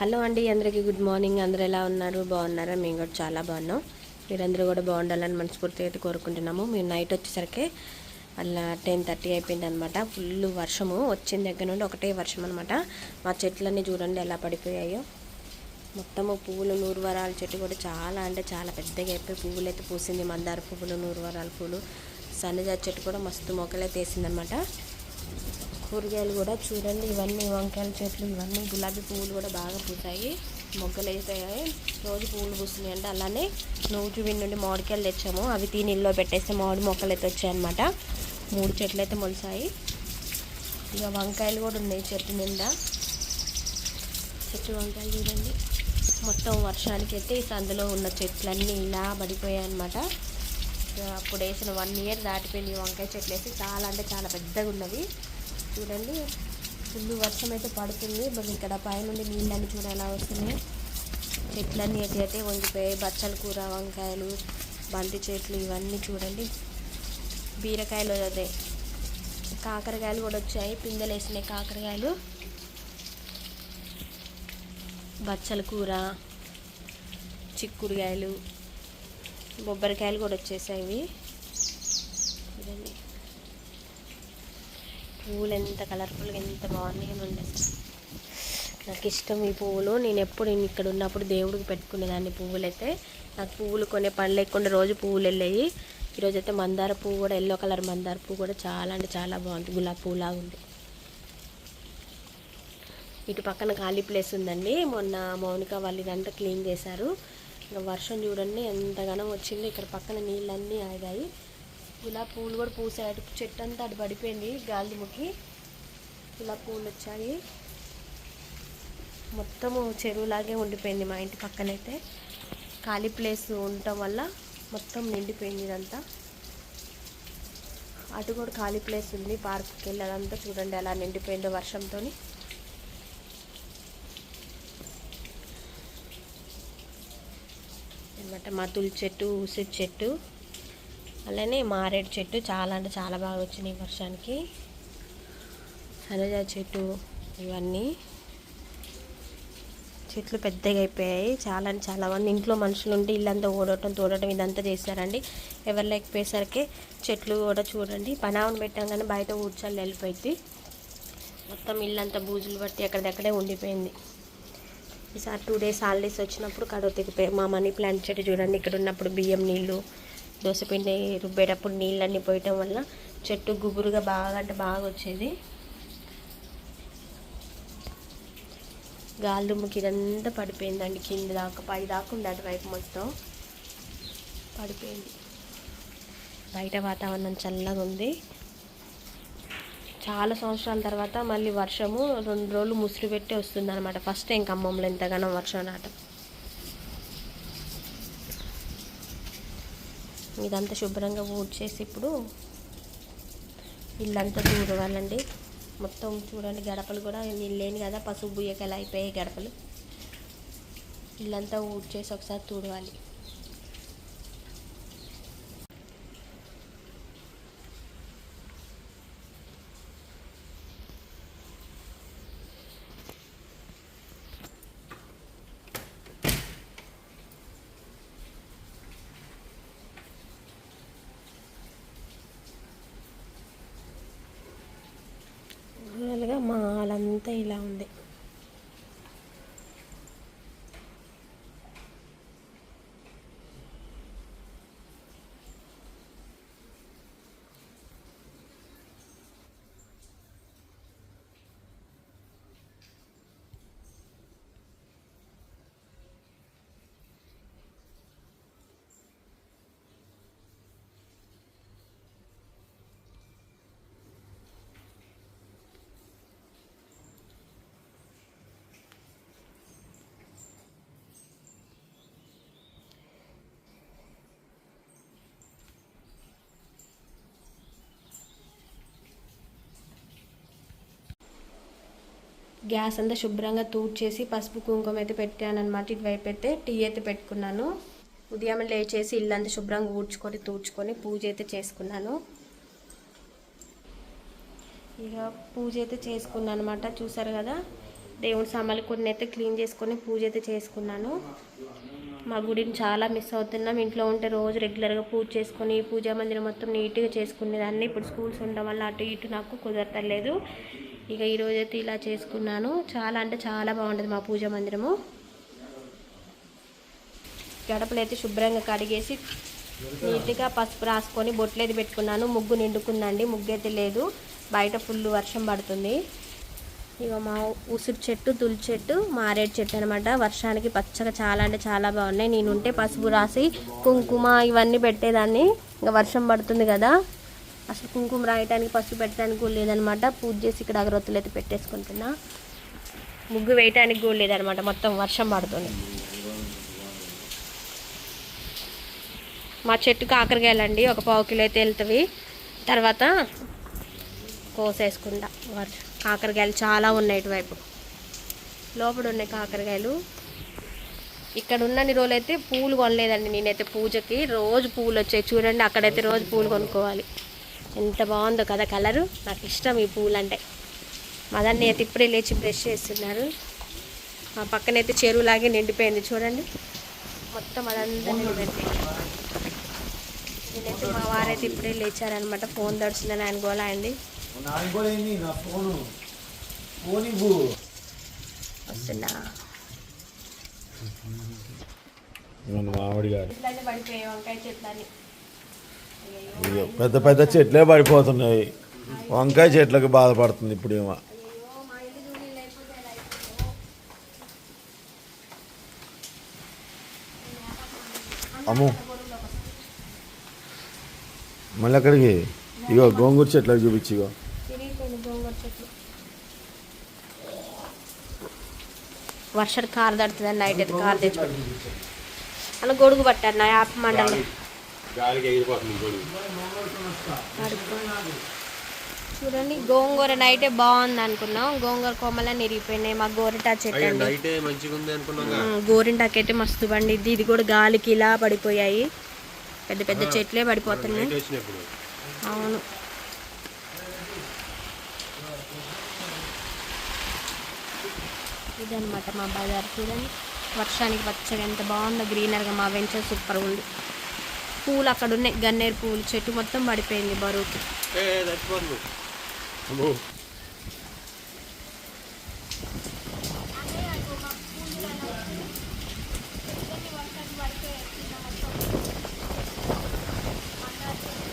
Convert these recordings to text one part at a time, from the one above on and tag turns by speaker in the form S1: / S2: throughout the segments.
S1: Hello అండి అందరికీ good morning. అందరూ ఎలా ఉన్నారు? బాగున్నారా? మేము కూడా చాలా బాగున్నాం. మీరందరూ కూడా బాగుండాలని మనస్ఫూర్తి అయితే కోరుకుంటున్నాము. మేము నైట్ వచ్చేసరికి అలా టెన్ థర్టీ అయిపోయింది అనమాట ఫుల్ వర్షము. వచ్చిన దగ్గర నుండి ఒకటే వర్షం అనమాట మా చెట్లన్నీ చూడండి ఎలా పడిపోయాయో. మొత్తము పువ్వులు నూరువరాల చెట్టు కూడా చాలా అంటే చాలా పెద్దగా అయిపోయి పువ్వులు అయితే పూసింది. మందార పువ్వులు నూరువరాల పువ్వులు సన్నజాతి చెట్టు కూడా మస్తు మొక్కలైతే వేసిందనమాట. కూరగాయలు కూడా చూడండి. ఇవన్నీ వంకాయల చెట్లు ఇవన్నీ గులాబీ పువ్వులు కూడా బాగా పూసాయి. మొగ్గలు వేసాయి రోజు పువ్వులు పూస్తున్నాయి అంటే అలానే నూజు విన్ నుండి మామిడికాయలు తెచ్చాము. అవి తిని ఇల్లు పెట్టేస్తే మామిడి మొక్కలు అయితే వచ్చాయన్నమాట. మూడు చెట్లు అయితే మొలిసాయి. ఇక వంకాయలు కూడా ఉన్నాయి చెట్టు నిండా. చెట్టు వంకాయలు చూడండి. మొత్తం వర్షానికి అయితే ఈ సందులో ఉన్న చెట్లన్నీ ఇలా పడిపోయాయి అనమాట అప్పుడు వేసిన వన్ ఇయర్ దాటిపోయింది ఈ వంకాయ చెట్లు వేసి. చాలా అంటే చాలా పెద్దగా ఉన్నవి. చూడండి. ఫుల్ వర్షం అయితే పడుతుంది. బట్ ఇక్కడ పైనుండి నీళ్ళని చూడ ఎలా వస్తున్నాయి. చెట్లన్నీ అయితే అయితే వంగిపోయాయి. బచ్చల కూర వంకాయలు బంతి చెట్లు ఇవన్నీ చూడండి. బీరకాయలు అదే. కాకరకాయలు కూడా వచ్చాయి. పిందెలు వేసినాయి కాకరకాయలు. బచ్చల కూర చిక్కుడుకాయలు బొబ్బరికాయలు కూడా వచ్చేసాయి ఇవి. చూడండి పువ్వులు ఎంత కలర్ఫుల్గా ఎంత బాగున్నాయి ఉండే నాకు ఇష్టం ఈ పువ్వులు నేను ఎప్పుడు నేను ఇక్కడ ఉన్నప్పుడు దేవుడికి పెట్టుకునేదాన్ని పువ్వులు అయితే నాకు పువ్వులు కొనే పని లేకుండా రోజు పువ్వులు వెళ్ళాయి ఈరోజు అయితే మందార పువ్వు కూడా ఎల్లో కలర్ మందార పువ్వు కూడా చాలా అంటే చాలా బాగుంది. గులాబీ పువ్వులాగా ఉంది. ఇటు పక్కన ఖాళీ ప్లేస్ ఉందండి. మొన్న మౌనిక వాళ్ళు ఇదంతా క్లీన్ చేశారు. ఇంకా వర్షం చూడండి ఎంతగానో వచ్చింది. ఇక్కడ పక్కన నీళ్ళన్నీ ఆగాయి. గులాబీ పూలు కూడా పూసాయి. అటు చెట్టు అంతా అటు పడిపోయింది గాలి ముక్కి. గులాబీ పూలు వచ్చాయి. మొత్తము చెరువులాగే ఉండిపోయింది మా ఇంటి పక్కనైతే. ఖాళీ ప్లేస్ ఉండటం వల్ల మొత్తం నిండిపోయింది ఇదంతా. అటు కూడా ఖాళీ ప్లేస్ ఉంది పార్క్కి వెళ్ళి అదంతా చూడండి అలా నిండిపోయిందో వర్షంతో అనమాట తులి చెట్టు ఉసిరి చెట్టు. అలానే మారేడు చెట్టు చాలా అంటే చాలా బాగా వచ్చినాయి వర్షానికి. సనజా చెట్టు ఇవన్నీ చెట్లు పెద్దగా అయిపోయాయి. చాలా అంటే చాలా మంది ఇంట్లో మనుషులు ఉంటే ఇల్లంతా ఓడటం తోడటం ఇదంతా చేశారండి. ఎవరు లేకపోయేసరికి చెట్లు కూడా చూడండి. పనావని పెట్టాం కానీ బయట ఊడ్చాలి వెళ్ళిపోయింది. మొత్తం ఇల్లంతా బూజులు పట్టి ఎక్కడిదక్కడే ఉండిపోయింది. ఈసారి టూ డేస్ హాలిడేస్ వచ్చినప్పుడు కడవ తెగిపోయి మా మనీ ప్లాంట్ చెట్టు చూడండి. ఇక్కడ ఉన్నప్పుడు బియ్యం నీళ్ళు దోశపిండి రుబ్బేటప్పుడు నీళ్ళన్నీ పోయటం వల్ల చెట్టు గుబురుగా బాగా అంటే బాగా వచ్చేది. గాలి దుమ్ముకి ఇదంతా పడిపోయిందండి కింద దాకా పై దాకా ఉంది అటువైపు మొత్తం. పడిపోయింది. బయట వాతావరణం చల్లగా ఉంది. చాలా సంవత్సరాల తర్వాత మళ్ళీ వర్షము రెండు రోజులు ముసురు పెట్టి వస్తుంది అనమాట ఫస్ట్ టైం ఖమ్మంలో ఎంతగానో వర్షం నాటం ఇదంతా శుభ్రంగా ఊడ్చేసి ఇప్పుడు ఇల్లంతా చూడవాలండి మొత్తం చూడండి గడపలు కూడా నీళ్ళు లేని కదా పసుపు బుయ్యకలా అయిపోయాయి గడపలు. ఇల్లంతా ఊడ్చేసి ఒకసారి తూడవాలి. మా మాల్ అంతా ఇలా ఉంది. గ్యాస్ అంతా శుభ్రంగా తూడ్చేసి పసుపు కుంకుమ అయితే పెట్టాను అనమాట ఇటువైపు అయితే టీ అయితే పెట్టుకున్నాను. ఉదయం లేచేసి ఇల్లంతా శుభ్రంగా ఊడ్చుకొని తూడ్చుకొని పూజ అయితే చేసుకున్నాను. ఇక పూజ అయితే చేసుకున్నాను అనమాట చూసారు కదా? దేవుడి సామాన్లు కొన్ని అయితే క్లీన్ చేసుకొని పూజ అయితే చేసుకున్నాను. మా గుడిని చాలా మిస్ అవుతున్నాం. ఇంట్లో ఉంటే రోజు రెగ్యులర్గా పూజ చేసుకొని పూజా మందిరం మొత్తం నీట్గా చేసుకునేదాన్ని. ఇప్పుడు స్కూల్స్ ఉండడం వల్ల అటు ఇటు నాకు కుదరతలేదు ఇక ఈరోజు అయితే ఇలా చేసుకున్నాను. చాలా అంటే చాలా బాగుంటుంది మా పూజ మందిరము. గడపలు అయితే శుభ్రంగా కడిగేసి నీట్గా పసుపు రాసుకొని బొట్లు అయితే పెట్టుకున్నాను. ముగ్గు నిండుకుందండి. ముగ్గు అయితే లేదు. బయట ఫుల్ వర్షం పడుతుంది. ఇక మా ఉసిరి చెట్టు తులి చెట్టు మారేడు చెట్టు అనమాట వర్షానికి పచ్చగా చాలా అంటే చాలా బాగున్నాయి. నేను ఉంటే పసుపు రాసి కుంకుమ ఇవన్నీ పెట్టేదాన్ని. ఇంకా వర్షం పడుతుంది కదా. అసలు కుంకుమ రాయటానికి పసుపు పెట్టడానికి కూడా లేదనమాట. పూజ చేసి ఇక్కడ అగరొత్తులు అయితే పెట్టేసుకుంటున్నా. ముగ్గు వేయటానికి కూడా లేదనమాట మొత్తం వర్షం పడుతుంది. మా చెట్టు కాకరకాయలండి ఒక పావు కిలో అయితే వెళ్తాయి తర్వాత కోసేసుకుంటా. వర్షం కాకరకాయలు చాలా ఉన్నాయి ఇటువైపు. లోపల ఉన్నాయి కాకరకాయలు. ఇక్కడ ఉన్నన్ని రోజులు అయితే పూలు కొనలేదండి నేనైతే పూజకి. రోజు పూలు వచ్చాయి. చూడండి అక్కడైతే రోజు పూలు కొనుక్కోవాలి. ఎంత బాగుందో కదా కలరు? నాకు ఇష్టం ఈ పూలు అంటే మదన్ని అయితే ఇప్పుడే లేచి బ్రష్ చేస్తున్నారు. మా పక్కనైతే చెరువులాగే నిండిపోయింది చూడండి. మొత్తం అదంతా నిండిపోయింది. నేనైతే మా వారైతే ఇప్పుడే లేచారనమాట ఫోన్ దడుచుందని ఆయన గోళ అండి. వస్తున్నా. పడిపోయాయి వంకాయ చెట్లని.
S2: పెద్ద పెద్ద చెట్లే పడిపోతున్నాయి. వంకాయ చెట్లకు బాధపడుతుంది ఇప్పుడు ఏమో
S1: అమ్మో.
S2: అమ్ము మళ్ళీ అక్కడికి ఇగో గోంగూర చెట్లకు చూపించి ఇగో.
S1: వర్షం కారు తడుతుంది నైట్ అయితే కారు తెచ్చుకోండి అలా గొడుగు పట్టారు నా యాప్ మండలం. చూడండి గోంగూర నైటే బాగుంది అనుకున్నాం. గోంగూర కొమ్మలని ఇరిగిపోయినాయి మా గోరింటా చెట్టు అండి.
S3: నైటే మంచిగా ఉంది అనుకున్నాం
S1: ఉమ్, గోరింటాకు అయితే మస్తు పండిద్ది. ఇది కూడా గాలికి ఇలా పడిపోయాయి. పెద్ద పెద్ద చెట్లే పడిపోతున్నాయి. అవును. ఇదన్నమాట మా బజార్. చూడండి వర్షానికి పచ్చగా ఎంత బాగుందో. గ్రీనర్గా మా వెంచర్ సూపర్ ఉంది. పూలు అక్కడ ఉన్నాయి గన్నేరు పూలు చెట్టు మొత్తం పడిపోయింది బరువుకి.
S3: చచ్చిపోతుంది అమ్మో ఏం చేసుకుంటావు ఆగొట్టాయి వెళ్ళిపోతాయి
S1: గొడుగు కూడా కొంచెం కొట్ట పోయేటట్టుంది గాలికి అయితే బరువు బాగా వస్తుంది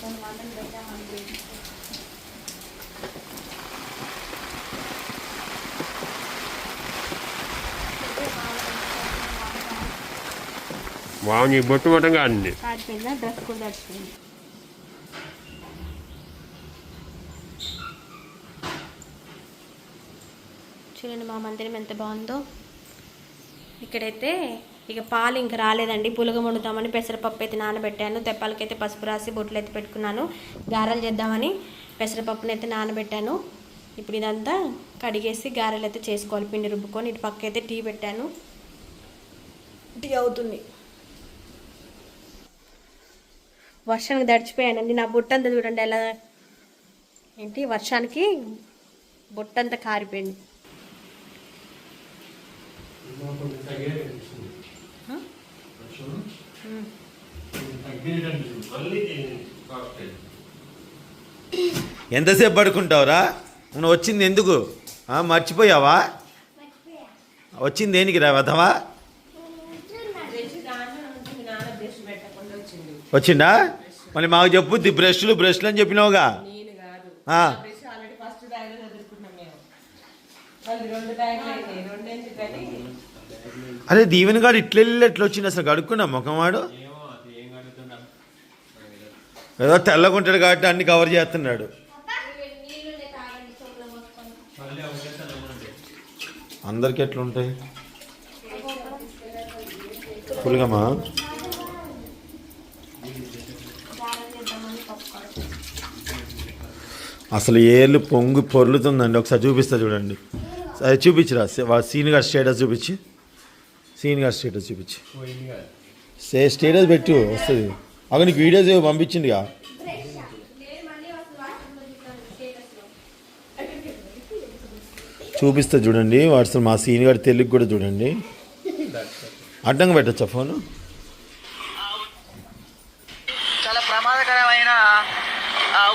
S1: కొన్ని వందలు పెట్టామండి.
S3: వాము బొట్టు అంది
S1: కాడిపోయిందా డ్రెస్ కూడా చూడండి మా మందిరం ఎంత బాగుందో. ఇక్కడైతే ఇక పాలు ఇంకా రాలేదండి. పులగ వండుతామని పెసరపప్పు అయితే నానబెట్టాను. తెప్పాలకైతే పసుపు రాసి బొట్లు అయితే పెట్టుకున్నాను. గారెలు చేద్దామని పెసరపప్పుని అయితే నానబెట్టాను. ఇప్పుడు ఇదంతా కడిగేసి గారెలు అయితే చేసుకోవాలి. పిండి రుబ్బుకొని ఇటు పక్క అయితే టీ పెట్టాను. టీ అవుతుంది. వర్షానికి తడిచిపోయానండి. నా బుట్టంతా చూడండి ఎలా ఏంటి? వర్షానికి బుట్టంతా కారిపోయింది.
S2: ఎంతసేపు పడుకుంటావురా? నువ్వు వచ్చింది ఎందుకు? మర్చిపోయావా? వచ్చింది దేనికి రా వదవా వచ్చిందా మళ్ళీ మాకు చెప్పు బ్రష్లు బ్రష్లు అని చెప్పినావుగా. అరే దీవెన గాడు ఇట్లా వెళ్ళి ఎట్లా వచ్చింది అసలు? కడుక్కున్నా ముఖం వాడు? ఏదో తెల్లగుంటాడు కాబట్టి అన్ని కవర్ చేస్తున్నాడు. అందరికి ఎట్లుంటాయి? పులిగమ్మా అసలు ఏళ్ళు పొంగు పొర్లుతుందండి. ఒకసారి చూపిస్తా చూడండి. అది చూపించరా. సీన్ గారి స్టేటస్ చూపించి. సీన్ గారి స్టేటస్ చూపించి. సే స్టేటస్ పెట్టు వస్తుంది. అక్కడ నీకు వీడియోస్ ఏవో పంపించిందిగా చూపిస్తా చూడండి. వాట్సాప్ మా సీన్ గారి తెలుగు కూడా చూడండి. అడ్డంగా పెట్టచ్చా ఫోను?
S4: చాలా ప్రమాదకరమైన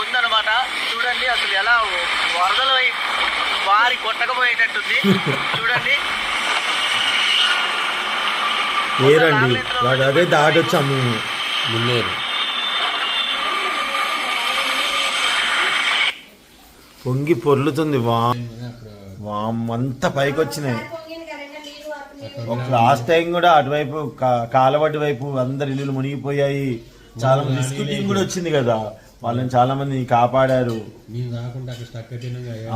S4: ఉందన్నమాట. చూడండి అసలు ఎలా వరదలు వారి కొట్టకపోయేటట్టుంది. చూడండి.
S2: ఏరండి వాడు అదే దాటొచ్చాము. మేము
S3: మున్నేరు
S2: పొంగి పొర్లుతుంది వా వామంతా పైకి వచ్చినాయి ఒక లాస్ట్ టైం కూడా అటువైపు కాలవటి వైపు అందరి ఇల్లులు మునిగిపోయాయి. చాలా team కూడా వచ్చింది కదా. వాళ్ళని చాలా మంది కాపాడారు.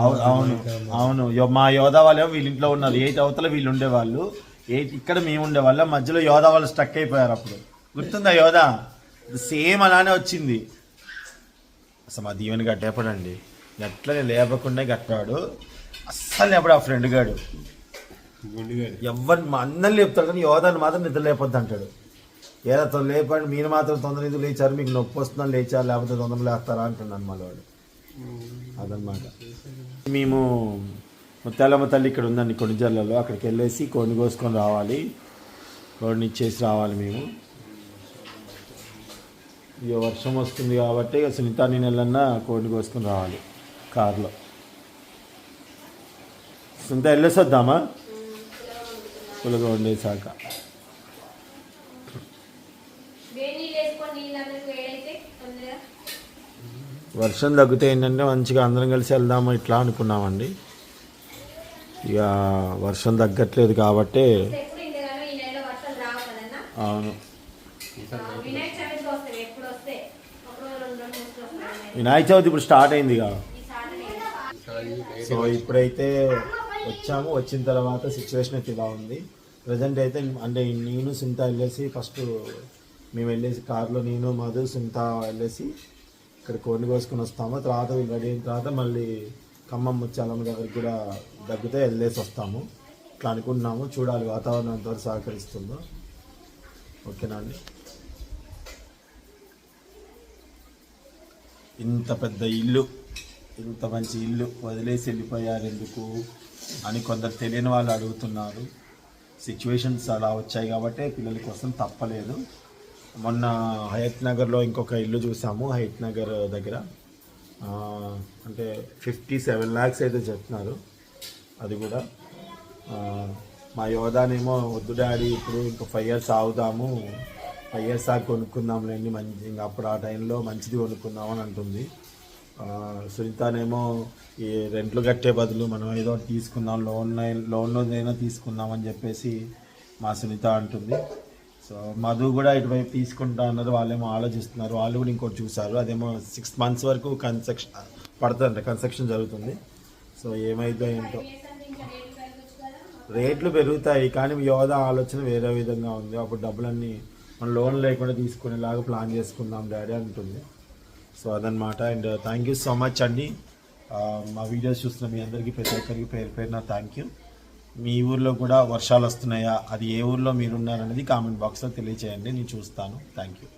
S2: అవును అవును. మా యోధా వాళ్ళేమో వీళ్ళ ఇంట్లో ఉన్నారు. ఎయిట్ అవతల వీళ్ళు ఉండేవాళ్ళు ఎయిట్ ఇక్కడ మేము ఉండేవాళ్ళం మధ్యలో యోధా వాళ్ళు స్టక్ అయిపోయారు అప్పుడు. గుర్తుందా యోధా? సేమ్ అలానే వచ్చింది. అసలు మా దీవెని గట్టేపడండి ఎట్లనే లేపకుండా గట్టాడు అస్సలు లేపడు ఆ ఫ్రెండ్ గాడు. ఎవరిని మా అందరిని లేపుతాడు కానీ యోధాన్ని మాత్రం నిద్ర లేపొద్దు అంటాడు. ఏదో తొందర లేపండి మీరు మాత్రం తొందర ఎందుకు లేచారు? మీకు నొప్పి వస్తుందని లేచారు లేకపోతే తొందర లేస్తారా అంటున్నాను మళ్ళీ వాడు అదనమాట మేము ముత్యాలమ్మ తల్లి ఇక్కడ ఉందండి కొనిజర్లలో. అక్కడికి వెళ్ళేసి కోడిని కోసుకొని రావాలి. కోడిని ఇచ్చేసి రావాలి మేము. ఇక వర్షం వస్తుంది కాబట్టి ఇక సునీత నేను వెళ్ళన్నా కోడిని కోసుకొని రావాలి కార్లో. సునీత వెళ్ళేసి వద్దామా పులగ వండేసాక వర్షం తగ్గితే ఏంటంటే మంచిగా అందరం కలిసి వెళ్దాము ఇట్లా అనుకున్నామండి. ఇక వర్షం తగ్గట్లేదు కాబట్టి అవును.
S1: వినాయక
S2: చవితి ఇప్పుడు స్టార్ట్ అయింది ఇక. సో ఇప్పుడైతే వచ్చాము. వచ్చిన తర్వాత సిచ్యువేషన్ అయితే ఇలా ఉంది. ప్రజెంట్ అయితే అంటే నేను సుంత వెళ్ళేసి ఫస్ట్ మేము వెళ్ళేసి కార్లో నేను మధు సుంత వెళ్ళేసి ఇక్కడ కోడిని కోసుకొని వస్తాము. తర్వాత వీళ్ళు రెడీ అయిన తర్వాత మళ్ళీ ఖమ్మం ముచ్చాలమ్మ దగ్గరికి కూడా దగ్గితే వెళ్ళేసి వస్తాము. ఇట్లా అనుకుంటున్నాము. చూడాలి వాతావరణం ఎంతవరకు సహకరిస్తుందో. ఓకేనా అండి? ఇంత పెద్ద ఇల్లు ఇంత మంచి ఇల్లు వదిలేసి వెళ్ళిపోయారు ఎందుకు అని కొందరు తెలియని వాళ్ళు అడుగుతున్నారు. సిచ్యువేషన్స్ అలా వచ్చాయి కాబట్టి పిల్లల కోసం తప్పలేదు. మొన్న హయత్ నగర్లో ఇంకొక ఇల్లు చూసాము హయత్ నగర్ దగ్గర అంటే ఫిఫ్టీ సెవెన్ ల్యాక్స్ అయితే చెప్తున్నారు. అది కూడా. మా యోధానేమో వద్దు డాడీ ఇప్పుడు ఇంకో ఫైవ్ ఇయర్స్ ఆగుదాము ఫైవ్ ఇయర్స్ ఆగి కొనుక్కుందాంలేండి మంచి ఇంకా అప్పుడు ఆ టైంలో మంచిది కొనుక్కుందాం అని అంటుంది. ఆ, సునీతనేమో ఈ రెంట్లు కట్టే బదులు మనం ఏదో ఒకటి తీసుకుందాం లోన్ లోన్లోనైనా తీసుకుందాం అని చెప్పేసి మా సునీత అంటుంది. సో మధు కూడా ఇటువైపు తీసుకుంటా అన్నారు వాళ్ళేమో ఆలోచిస్తున్నారు. వాళ్ళు కూడా ఇంకోటి చూసారు అదేమో సిక్స్ మంత్స్ వరకు కన్స్ట్రక్షన్ పడుతుందంట. కన్స్ట్రక్షన్ జరుగుతుంది. సో ఏమైందో ఏంటో. రేట్లు పెరుగుతాయి కానీ యోధ ఆలోచన వేరే విధంగా ఉంది. అప్పుడు డబ్బులన్నీ మనం లోన్ లేకుండా తీసుకునేలాగా ప్లాన్ చేసుకుందాం డాడీ అంటుంది. సో అదనమాట and thank you so much అండి. మా వీడియోస్ చూస్తున్న మీ అందరికీ ప్రతి ఒక్కరికి పేరు నా థ్యాంక్ యూ మీ ఊర్లో కూడా వర్షాలు వస్తున్నాయా? అది ఏ ఊర్లో మీరున్నారనేది కామెంట్ బాక్స్లో తెలియచేయండి. నేను చూస్తాను. Thank you